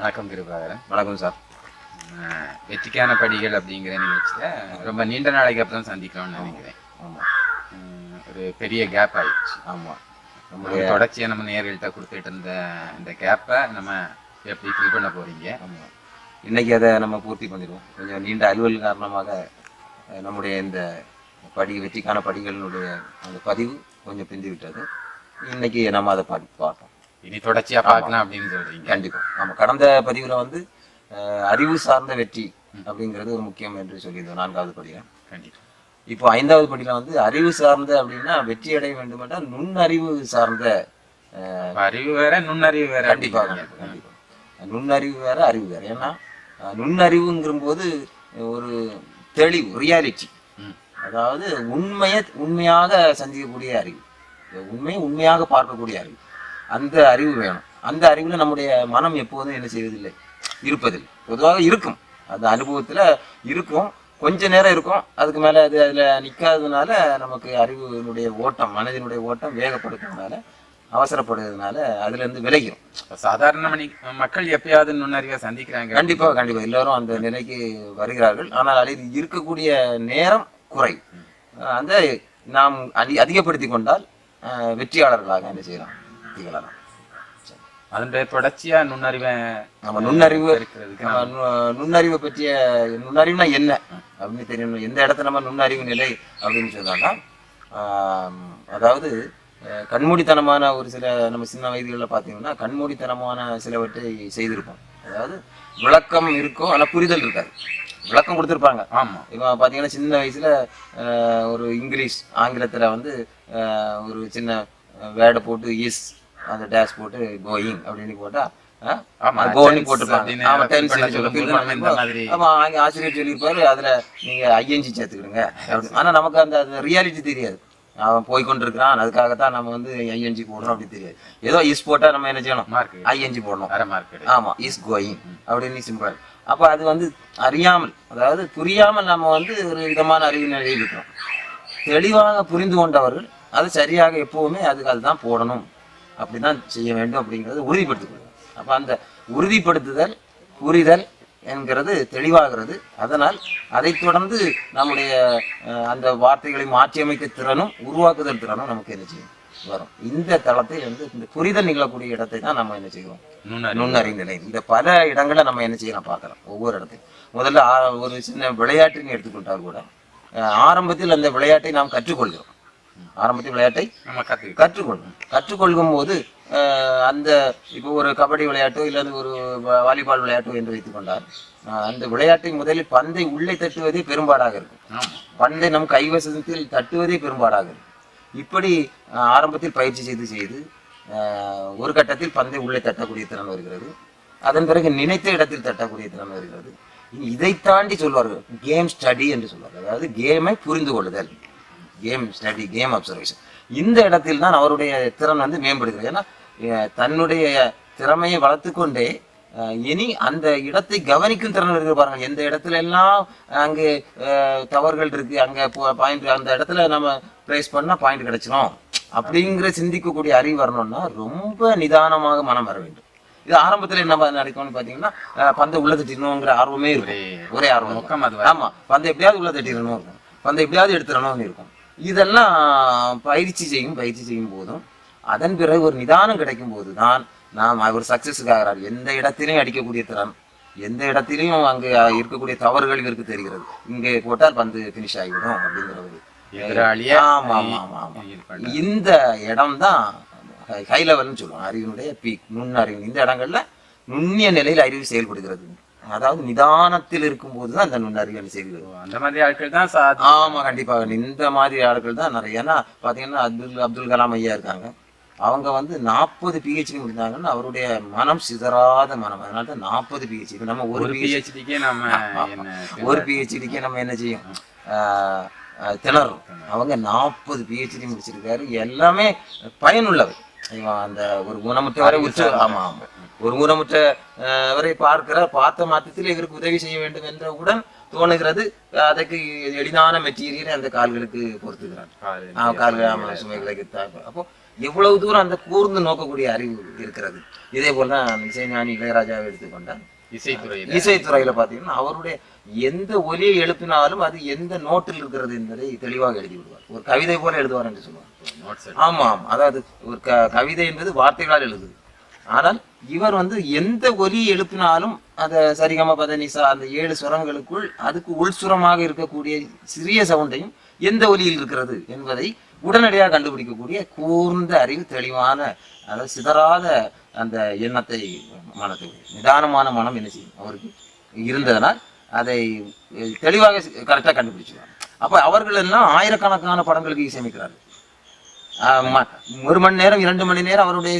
வணக்கம் திருபாகரன் வணக்கம் சார் வெற்றிக்கான படிகள் அப்படிங்கிற நிகழ்ச்சியில் ரொம்ப நீண்ட நாளைக்கு அப்புறம் சந்திக்கணும்னு நினைக்கிறேன். ஆமாம் ஒரு பெரிய கேப் ஆயிடுச்சு. ஆமாம் நம்மளுடைய தொடர்ச்சியாக நம்ம நேர்கள்ட்ட கொடுத்துட்டு இருந்த இந்த கேப்பை நம்ம எப்படி ஃபில் பண்ண போறீங்க? ஆமாம் இன்னைக்கு அதை நம்ம பூர்த்தி பண்ணிடுவோம். கொஞ்சம் நீண்ட அலுவல் காரணமாக நம்முடைய இந்த படி வெற்றிக்கான படிகளினுடைய அந்த பதிவு கொஞ்சம் பிந்தி விட்டது. இன்னைக்கு நம்ம அதை பா பார்ப்போம். இனி தொடர்ச்சியா பார்க்கலாம் அப்படின்னு சொல்றீங்க. கண்டிப்பாக ஆமாம் கடந்த பதிவில் வந்து அறிவு சார்ந்த வெற்றி அப்படிங்கிறது ஒரு முக்கியம் என்று சொல்லியிருந்தோம் நான்காவது படியில். கண்டிப்பா. இப்போ ஐந்தாவது படியில் வந்து அறிவு சார்ந்த அப்படின்னா வெற்றி அடைய வேண்டுமென்றால் நுண்ணறிவு சார்ந்த அறிவு வேற நுண்ணறிவு வேற அப்படிங்கிறீங்க. கண்டிப்பாக நுண்ணறிவு வேற அறிவு வேற. ஏன்னா நுண்ணறிவுங்கிற போது ஒரு தெளிவு ரியாலிட்டி. அதாவது உண்மையை உண்மையாக சந்திக்கக்கூடிய அறிவு. உண்மையை உண்மையாக பார்க்கக்கூடிய அறிவு. அந்த அறிவு வேணும். அந்த அறிவில் நம்முடைய மனம் எப்போதும் என்ன செய்வதில்லை? இருப்பதில்லை. பொதுவாக இருக்கும். அந்த அனுபவத்தில் இருக்கும். கொஞ்ச நேரம் இருக்கும். அதுக்கு மேலே அது அதில் நிற்காததுனால நமக்கு அறிவினுடைய ஓட்டம் மனதினுடைய ஓட்டம் வேகப்படுத்துறதுனால அவசரப்படுறதுனால அதுலேருந்து விலகிடும் சாதாரண மணி மக்கள் எப்பயாவது நுண்ணறிவை சந்திக்கிறாங்க. கண்டிப்பாக கண்டிப்பாக எல்லாரும் அந்த நிலைக்கு வருகிறார்கள். ஆனால் அதில் இருக்கக்கூடிய நேரம் குறை. அந்த நாம் அதி அதிகப்படுத்தி கொண்டால் வெற்றியாளர்களாக என்ன செய்யலாம்? திகழலாம் அதனுடைய தொடர்ச்சியா நுண்ணறிவை நம்ம நுண்ணறிவு இருக்கிறதுக்கு நம்ம நுண்ணறிவை பற்றிய நுண்ணறிவுனா என்ன? அப்படின்னு தெரியணும். எந்த இடத்துல நம்ம நுண்ணறிவு நிலை அப்படின்னு ஆம், அதாவது கண்மூடித்தனமான ஒரு சில நம்ம சின்ன வயதுகளில் பார்த்தீங்கன்னா கண்மூடித்தனமான சிலவற்றை செய்திருப்போம். அதாவது விளக்கம் இருக்கும் ஆனால் புரிதல் இருக்காது. விளக்கம் கொடுத்துருப்பாங்க. ஆமா. இப்போ பார்த்தீங்கன்னா சின்ன வயசில் ஒரு இங்கிலீஷ் ஆங்கிலத்தில் வந்து ஒரு சின்ன வேர்டை போட்டு இஸ் அந்த டேஷ் போட்டு கோயிங் அப்படின்னு போட்டால் ஆமா, கோன்னு tense போட்டிருப்பாங்க. அப்படின்னு ஆமா டென்ஸ் ஆமா அங்க ஆசிரியர் சொல்லியிருப்பாரு அதுல நீங்க ஐஎன்ஜி சேர்த்துக்கிடுங்க. அப்படி ஆனா நமக்கு அந்த ரியாலிட்டி தெரியாது. அவன் போய் கொண்டிருக்கிறான் அதுக்காகத்தான் நம்ம வந்து ஐஎன்ஜி போடுறோம் அப்படி தெரியாது. ஏதோ இஸ் போட்டா நம்ம என்ன செய்யணும்? ஐஎன்ஜி போடணும். அரை மார்க் ஆமா இஸ் கோயிங் அப்படின்னு சிம்பிள் அப்ப அது வந்து அறியாமல் அதாவது புரியாமல் நம்ம வந்து ஒரு விதமான அறிவு நிலையில் இருக்கிறோம் தெளிவாக புரிந்து கொண்டவர்கள் அது சரியாக எப்பவுமே அதுக்கு அதுதான் போடணும். அப்படிதான் செய்ய வேண்டும் அப்படிங்கிறது உறுதிப்படுத்திக் அப்ப அந்த உறுதிப்படுத்துதல் புரிதல் என்கிறது தெளிவாகிறது. அதனால் அதைத் தொடர்ந்து நம்முடைய அந்த வார்த்தைகளை மாற்றியமைக்க திறனும் உருவாக்குதல் திறனும் நமக்கு என்ன செய்யும்? வரும். இந்த தளத்தில் வந்து இந்த புரிதல் நிகழக்கூடிய இடத்தை தான் நம்ம என்ன செய்வோம்? நுண்ணறிவு. நுண்ணறிவு நிலை இந்த பல இடங்களை நம்ம என்ன செய்யலாம்? பார்க்கலாம். ஒவ்வொரு இடத்தையும். முதல்ல ஒரு சின்ன விளையாட்டுன்னு எடுத்துக்கொண்டால் கூட ஆரம்பத்தில் அந்த விளையாட்டை நாம் கற்றுக்கொள்கிறோம். ஆரம்பத்தில் விளையாட்டை கற்றுக்கொள்ளும் கற்றுக்கொள்கும் போது அந்த இப்போ ஒரு கபடி விளையாட்டோ இல்லது ஒரு வாலிபால் விளையாட்டோ என்று வைத்துக்கொண்டால் அஹ், அந்த விளையாட்டை முதலில் பந்தை உள்ளே தட்டுவதே பெரும்பாடாக இருக்கும். பந்தை நம் கைவசத்தில் தட்டுவதே பெரும்பாடாக இருக்கும். இப்படி ஆரம்பத்தில் பயிற்சி செய்து செய்து ஒரு கட்டத்தில் பந்தை உள்ளே தட்டக்கூடிய திறன் வருகிறது. அதன் பிறகு நினைத்த இடத்தில் தட்டக்கூடிய திறன் வருகிறது. இதை தாண்டி சொல்வார்கள் கேம் ஸ்டடி என்று சொல்வார்கள். அதாவது கேமை புரிந்து கொள்ளுதல். கேம் ஸ்டடி கேம் அப்சர்வேஷன் இந்த இடத்தில் தான் அவருடைய திறன் வந்து மேம்படுகிறது. ஏன்னா தன்னுடைய திறமையை வளர்த்துக்கொண்டே இனி அந்த இடத்தை கவனிக்கும் திறன் இருக்கு பாருங்க எந்த இடத்துல எல்லாம் அங்கே தவறுகள் இருக்கு அங்க பாயிண்ட் அந்த இடத்துல நம்ம பிளேஸ் பண்ணா பாயிண்ட் கிடைச்சிரும். அப்படிங்கிற சிந்திக்கக்கூடிய அறிவு வரணும்னா ரொம்ப நிதானமாக மனம் வர வேண்டும். இது ஆரம்பத்துல என்ன நடக்கும்னு பாத்தீங்கன்னா பந்தை உள்ள தட்டிடணுங்கிற ஆர்வமே இருக்கும். ஒரே ஆர்வம். ஆமா. பந்தை எப்படியாவது உள்ள தட்டிடணும். இருக்கும் பந்தை எப்படியாவது எடுத்துடணும்னு இருக்கும். இதெல்லாம் பயிற்சி செய்யும் பயிற்சி செய்யும் போதும். அதன் பிறகு ஒரு நிதானம் கிடைக்கும் போது தான் நாம் சக்சஸுக்கு ஆகிறார். எந்த இடத்திலையும் அடிக்கக்கூடிய திறன் எந்த இடத்திலையும் அங்கே இருக்கக்கூடிய தவறுகள் இவருக்கு தெரிகிறது. இங்கே போட்டால் பந்து ஃபினிஷ் ஆகிவிடும் அப்படிங்கிறது இந்த இடம் தான் ஹை லெவல்னு சொல்லுவோம். அறிவினுடைய பீக் நுண்ணறிவு இந்த இடங்கள்ல நுண்ணிய நிலையில் அறிவு செயல்படுகிறது. அதாவது நிதானத்தில் இருக்கும்போது தான் அந்த நுண்ணறிவு செயல்படுது அந்த மாதிரி ஆட்கள் தான் சாதி. ஆமா கண்டிப்பாக இந்த மாதிரி ஆட்கள் தான் நிறைய. ஏன்னா பாத்தீங்கன்னா அப்துல் அப்துல் கலாம் ஐயா இருக்காங்க. அவங்க வந்து நாற்பது பிஹெச்டி முடிந்தாங்கன்னா அவருடைய மனம் சிதறாத மனம். அதனால தான் நாற்பது பிஹெச்டி நம்ம ஒரு ஒரு பிஹெச்டி பிஹெச்டிக்கே நம்ம என்ன ஒரு பிஹெச்டிக்கே நம்ம என்ன செய்யும்? திணறும். அவங்க நாற்பது பிஹெச்டி முடிச்சிருக்காரு. எல்லாமே பயனுள்ளவை. இவன் அந்த ஒரு ஊனமுற்றவரை உற்று ஆமா ஆமா. ஒரு ஊனமுற்ற ஆஹ் வரை பார்க்கிறார். பார்த்த மாற்றத்தில் இவருக்கு உதவி செய்ய வேண்டும் என்றவுடன் தோணுகிறது. அதற்கு எளிதான மெட்டீரியலை அந்த கால்களுக்கு ஆஹ் கால்கள் ஆமா சுமைகளை தாக்கும். அப்போ எவ்வளவு தூரம் அந்த கூர்ந்து நோக்கக்கூடிய அறிவு இருக்கிறது? இதே போல தான் இசைஞானி இளையராஜாவை எடுத்துக்கொண்டால் இசைத்துறையில. இசைத்துறையில பாத்தீங்கன்னா அவருடைய எந்த ஒலியை எழுப்பினாலும் அது எந்த நோட்டில் இருக்கிறது என்பதை தெளிவாக எழுதி விடுவார். ஒரு கவிதை போல எழுதுவார் என்று சொல்லுவார். ஆமா ஆமா அதாவது ஒரு கவிதை என்பது வார்த்தைகளால் எழுதுது ஆனால் இவர் வந்து எந்த ஒலி எழுப்பினாலும் அந்த சரிகம பதனிசா அந்த ஏழு சுரங்களுக்குள் அதுக்கு உள் சுரமாக இருக்கக்கூடிய சிறிய சவுண்டையும் எந்த ஒலியில் இருக்கிறது என்பதை உடனடியாக கண்டுபிடிக்கக்கூடிய கூர்ந்த அறிவு தெளிவான அதாவது சிதறாத அந்த எண்ணத்தை மனத்தை நிதானமான மனம் என்ன செய்யும்? அவருக்கு இருந்ததனால் அதை தெளிவாக கரெக்டாக கண்டுபிடிச்சிருவாங்க அப்போ அவர்கள் எல்லாம் ஆயிரக்கணக்கான படங்களுக்கு இசையமைக்கிறார்கள். ஒரு மணி நேரம் இரண்டு மணி நேரம் அவருடைய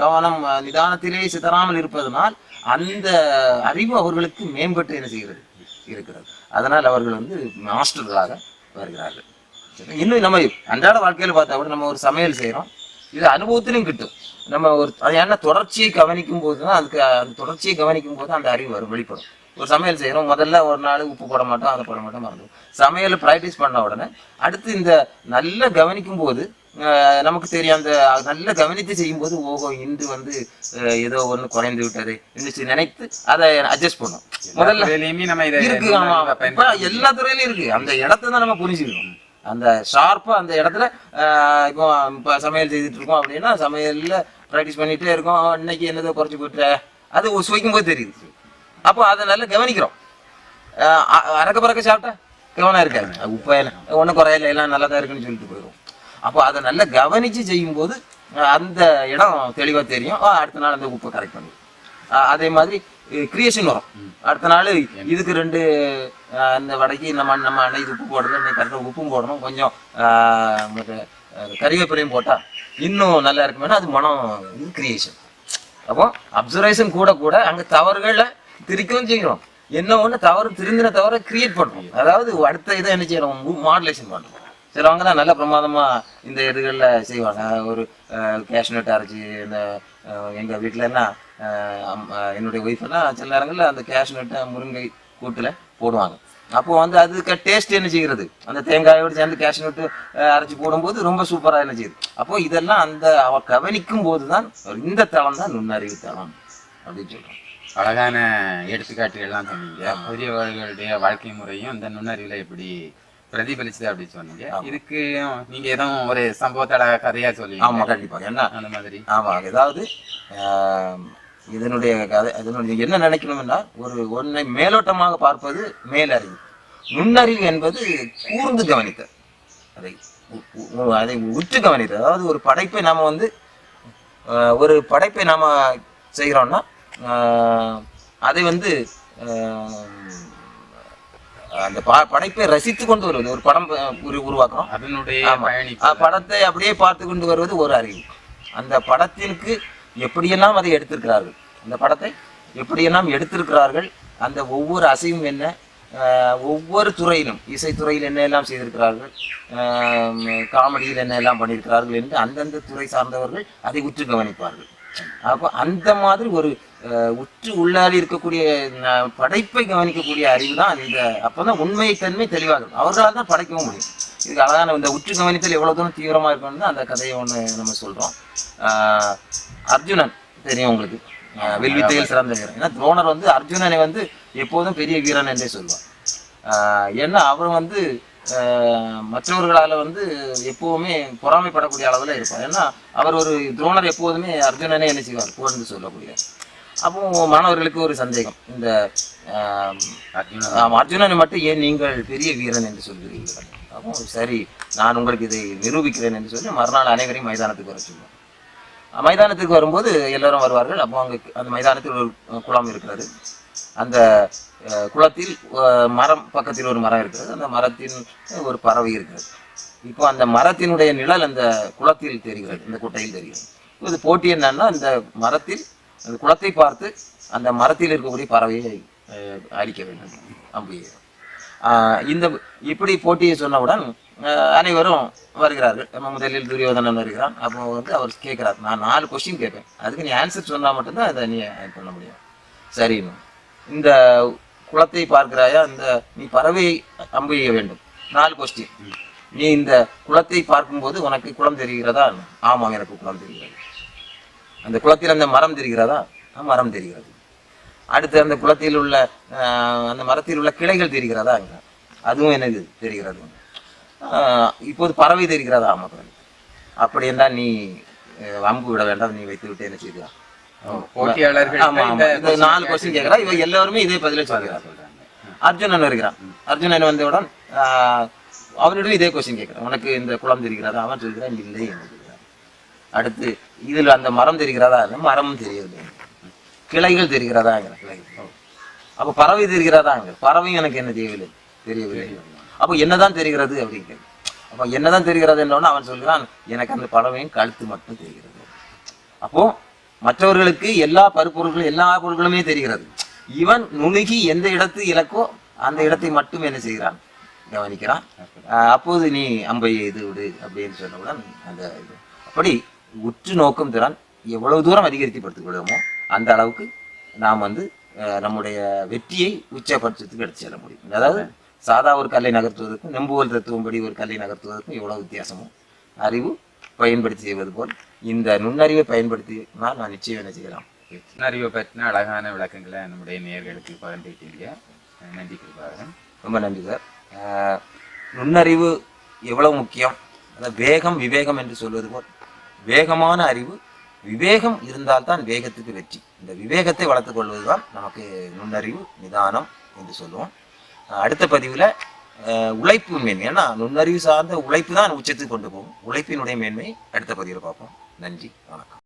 கவனம் நிதானத்திலே சிதறாமல் இருப்பதனால் அந்த அறிவு அவர்களுக்கு மேம்பட்டு என்ன செய்கிறது? இருக்கிறது. அதனால் அவர்கள் வந்து மாஸ்டர்களாக வருகிறார்கள். இன்னும் நம்ம அன்றாட வாழ்க்கையில பார்த்தா கூட நம்ம ஒரு சமையல் செய்கிறோம். இது அனுபவத்திலும் கிட்டும். நம்ம ஒரு அது என்ன தொடர்ச்சியை கவனிக்கும் போது தான் அதுக்கு அந்த தொடர்ச்சியை கவனிக்கும் போது அந்த அறிவு வரும் வெளிப்படும். ஒரு சமையல் செய்றோம் முதல்ல ஒரு நாள் உப்பு போட மாட்டோம் அதை போட மாட்டோம் மறந்துடும் சமையல் ப்ராக்டிஸ் பண்ண உடனே அடுத்து இந்த நல்லா கவனிக்கும் போது நமக்கு தெரியும் அந்த நல்ல கவனித்து செய்யும்போது ஓஹோ இன்று வந்து ஏதோ ஒண்ணு குறைந்து விட்டது என்று நினைத்து அதை அட்ஜஸ்ட் பண்ணும். முதல்ல நம்ம இருக்கு ஆமா. ஆமா. இப்ப எல்லா துறையிலும் இருக்கு. அந்த இடத்த தான் நம்ம புரிஞ்சுக்கணும். அந்த ஷார்ப்பா அந்த இடத்துல இப்போ இப்போ சமையல் செய்துட்டு இருக்கோம் அப்படின்னா சமையல்ல ப்ராக்டிஸ் பண்ணிட்டே இருக்கோம். இன்னைக்கு என்னதோ குறைச்சு போயிட்ட. அது சுவைக்கும் போது தெரியுது. அப்போ அதை நல்லா கவனிக்கிறோம். ஆஹ், அறக்க பறக்க சாப்பிட்டா கவனம் இருக்காது. அது உப்பா ஒன்றும் குறையில எல்லாம் நல்லா தான் இருக்குன்னு சொல்லிட்டு போயிடும் அப்போ அதை நல்லா கவனிச்சு செய்யும்போது அந்த இடம் தெளிவாக தெரியும். அடுத்த நாள் அந்த உப்பை கரெக்ட் பண்ணும். அதே மாதிரி கிரியேஷன் வரும் அடுத்த நாள் இதுக்கு ரெண்டு அந்த இந்த வடைக்கு நம்ம நம்ம அன்னைக்கு உப்பு போடுறது இன்னைக்கு கரெக்டாக உப்பும் போடணும். கொஞ்சம் அஹ், கறிவேப்பிலையும் போட்டால் இன்னும் நல்லா இருக்குமேனா அது மனம் இது கிரியேஷன் அப்போ அப்சர்வேஷன் கூட கூட அங்கே தவறுகளை திரிக்கவும் செய்கிறோம் என்ன ஒன்று தவறு திருந்தின தவறை கிரியேட் பண்ணுறோம் அதாவது அடுத்த இதை என்ன செய்யறோம் மாடுலேஷன் பண்ணுறோம் சிலவங்கலாம் நல்ல பிரமாதமா இந்த இதுகளில் செய்வாங்க. ஒரு கேஷ்நட் அரைச்சி இந்த எங்கள் எங்க வீட்டில் என்ன என்னுடைய ஒய்ஃப் எல்லாம் சில நேரங்களில் அந்த கேஷ்நட்டை முருங்கை கூட்டில் போடுவாங்க. அப்போ வந்து அதுக்கு டேஸ்ட் என்ன செய்கிறது அந்த தேங்காயோடு சேர்ந்து கேஷ்நட்டு அரைச்சி போடும்போது ரொம்ப சூப்பராக என்ன செய்யுது? அப்போ இதெல்லாம் அந்த அவ கவனிக்கும் போது தான் இந்த தளம் தான் நுண்ணறிவு தளம் அப்படின்னு சொல்கிறோம் அழகான எடுத்துக்காட்டுகள்லாம் சொன்னீங்க. பெரியவர்களுடைய வாழ்க்கை முறையும் இந்த நுண்ணறிவுல எப்படி பிரதிபலிச்சுது அப்படின்னு சொன்னீங்க. இதுக்கு நீங்க எதுவும் ஒரு சம்பவத்தை அழகா கதையா ஆமா சொல்லுவீங்க கண்டிப்பாக ஏன்னா அந்த மாதிரி. ஆமா ஏதாவது ஆம், இதனுடைய கதை அதனுடைய என்ன நினைக்கணும்னா ஒரு ஒன்றை மேலோட்டமாக பார்ப்பது மேலறிவு. நுண்ணறிவு என்பது கூர்ந்து கவனித்தல். அதை அதை உற்று கவனித்தல். அதாவது ஒரு படைப்பை நாம வந்து ஒரு படைப்பை நாம செய்கிறோம்னா அதை வந்து அந்த படைப்பை ரசித்து கொண்டு வருவது. ஒரு படம் உருவாக்குறோம். அதனுடைய படத்தை அப்படியே பார்த்து கொண்டு வருவது ஒரு அறிவு. அந்த படத்திற்கு எப்படியெல்லாம் அதை எடுத்திருக்கிறார்கள்? அந்த படத்தை எப்படியெல்லாம் எடுத்திருக்கிறார்கள்? அந்த ஒவ்வொரு அசைவும் என்ன? ஒவ்வொரு துறையிலும் இசைத்துறையில் என்ன எல்லாம் செய்திருக்கிறார்கள் காமெடியில் என்ன எல்லாம் பண்ணியிருக்கிறார்கள் என்று அந்தந்த துறை சார்ந்தவர்கள் அதை உற்று கவனிப்பார்கள். அப்போ அந்த மாதிரி ஒரு உற்று உள்ளாடி இருக்கக்கூடிய படைப்பை கவனிக்கக்கூடிய அறிவு தான் இந்த அப்பதான் உண்மை தன்மை தெளிவாகும். அவர்களால் தான் படைக்கவும் முடியும். இதுக்கு அழகான இந்த உற்று கவனித்தல் எவ்வளவு தூரம் தீவிரமா இருக்கணும்னு தான் அந்த கதையை ஒண்ணு நம்ம சொல்றோம். ஆஹ், அர்ஜுனன் தெரியும் உங்களுக்கு. வில்வித்தையில் சிறந்த வீரன். ஏன்னா துரோணர் வந்து அர்ஜுனனை வந்து எப்போதும் பெரிய வீரன் என்றே சொல்லுவார். ஏன்னா அவர் வந்து மற்றவர்களால வந்து எப்பவுமே பொறாமைப்படக்கூடிய அளவுல இருப்பார். ஏன்னா அவர் ஒரு துரோணர் எப்போதுமே அர்ஜுனனே என்ன செய்வார்? புகழ்ந்து சொல்லக்கூடிய அப்போ மாணவர்களுக்கு ஒரு சந்தேகம். இந்த அர்ஜுனன் அர்ஜுனனை மட்டும் ஏன் நீங்கள் பெரிய வீரன் என்று சொல்கிறீர்கள்? அப்போ சரி நான் உங்களுக்கு இதை நிரூபிக்கிறேன் என்று சொல்லி மறுநாள் அனைவரையும் மைதானத்துக்கு வர சொல்லுவோம் மைதானத்துக்கு வரும்போது எல்லோரும் வருவார்கள். அப்போ அங்கே அந்த மைதானத்தில் ஒரு குளம் இருக்கிறது. அந்த குளத்தில் மரம் பக்கத்தில் ஒரு மரம் இருக்கிறது. அந்த மரத்தின் ஒரு பறவை இருக்கிறது. இப்போ அந்த மரத்தினுடைய நிழல் அந்த குளத்தில் தெரிகிறது இந்த குட்டையில் தெரிகிறது. இது போட்டி என்னன்னா அந்த மரத்தில் அந்த குளத்தை பார்த்து அந்த மரத்தில் இருக்கக்கூடிய பறவையை அழிக்க வேண்டும். அம்பு இந்த இப்படி போட்டியை சொன்னவுடன் அனைவரும் வருகிறார்கள். நம்ம முதலில் துரியோதனன் வருகிறான். அப்போ வந்து அவர் கேட்கிறார். நான் நாலு கொஸ்டின் கேட்பேன். அதுக்கு நீ ஆன்சர் சொன்னால் மட்டும்தான் அதை நீ ஆட் பண்ண முடியும். சரின்னு இந்த குளத்தை பார்க்கிறாயா? இந்த நீ பறவை அம்பு எய்ய வேண்டும். நாலு கொஸ்டின் நீ இந்த குளத்தை பார்க்கும்போது உனக்கு குளம் தெரிகிறதா? ஆமாம் எனக்கு குளம் தெரிகிறது. அந்த குளத்தில் அந்த மரம் தெரிகிறதா? மரம் தெரிகிறது. அடுத்து அந்த குளத்தில் உள்ள அந்த மரத்தில் உள்ள கிளைகள் தெரிகிறதா? அதுவும் எனக்கு தெரிகிறது. இப்போது பறவை தெரிகிறதா பறவை அப்படி என்றால் நீ வம்பு விட வேண்டாம் நீ வைத்து விட்டு என்ன செய்கிறான் போட்டியாளர்கள் நாலு கொஸ்டின் கேட்கிறா இவ எல்லாருமே இதே பதிலே சொல்கிறார் அர்ஜுனன் வருகிறான். அர்ஜுனன் வந்தவுடன் அவனிடம் இதே கொஸ்டின் கேட்கிறான். உனக்கு இந்த குளம் தெரிகிறதா? அவன் சொல்கிறான் இல்லை என்று அடுத்து இதில் அந்த மரம் தெரிகிறதா மரமும் தெரியவில்லை கிளைகள் தெரிகிறதாங்கிற கிளைகள். அப்போ பறவை தெரிகிறதாங்க பறவையும் எனக்கு என்ன தெரியவில்லை தெரியவில்லை. அப்போ என்னதான் தெரிகிறது அப்படிங்கிற அப்போ என்னதான் தெரிகிறது என்னோன்னு அவன் சொல்கிறான் எனக்கு அந்த பறவையும் கழுத்து மட்டும் தெரிகிறது. அப்போ மற்றவர்களுக்கு எல்லா பருப்பொருட்களும் எல்லா பொருட்களுமே தெரிகிறது. இவன் நுணுகி எந்த இடத்து இலக்கோ அந்த இடத்தை மட்டும் என்ன செய்கிறான்? கவனிக்கிறான். அப்போது நீ அம்பை இது விடு அப்படின்னு சொன்னவுடன் அந்த இது. அப்படி உற்று நோக்கும் திறன் எவ்வளவு தூரம் அதிகரித்துப்படுத்திக் கொள்ளுமோ அந்த அளவுக்கு நாம் வந்து நம்முடைய வெற்றியை உச்சபட்சத்துக்கு எடுத்து செல்ல முடியும். அதாவது சாதா ஒரு கல்லை நகர்த்துவதற்கும் நெம்புவல் தத்துவம்படி ஒரு கல்லை நகர்த்துவதற்கும் எவ்வளவு வித்தியாசமோ அறிவு பயன்படுத்தி செய்வது போல் இந்த நுண்ணறிவை பயன்படுத்தி நான் நிச்சயம் என்ன செய்யலாம். அறிவை பற்றின அழகான விளக்கங்களை நம்முடைய நேயர்களுக்கு பகிர்ந்துட்டீங்க நன்றி கிருபாகரன். ரொம்ப நன்றி சார். நுண்ணறிவு எவ்வளவு முக்கியம்? அதாவது வேகம் விவேகம் என்று சொல்வது போல் வேகமான அறிவு விவேகம் இருந்தால்தான் வேகத்துக்கு வெற்றி. இந்த விவேகத்தை வளர்த்துக் கொள்வதுதான் நமக்கு நுண்ணறிவு நிதானம் என்று சொல்லுவோம். அடுத்த பதிவில் உழைப்பு மேன்மை. ஏன்னா நுண்ணறிவு சார்ந்த உழைப்பு தான் உச்சத்துக்கு கொண்டு போகும். உழைப்பினுடைய மேன்மை அடுத்த பதிவில் பார்ப்போம். நன்றி வணக்கம்.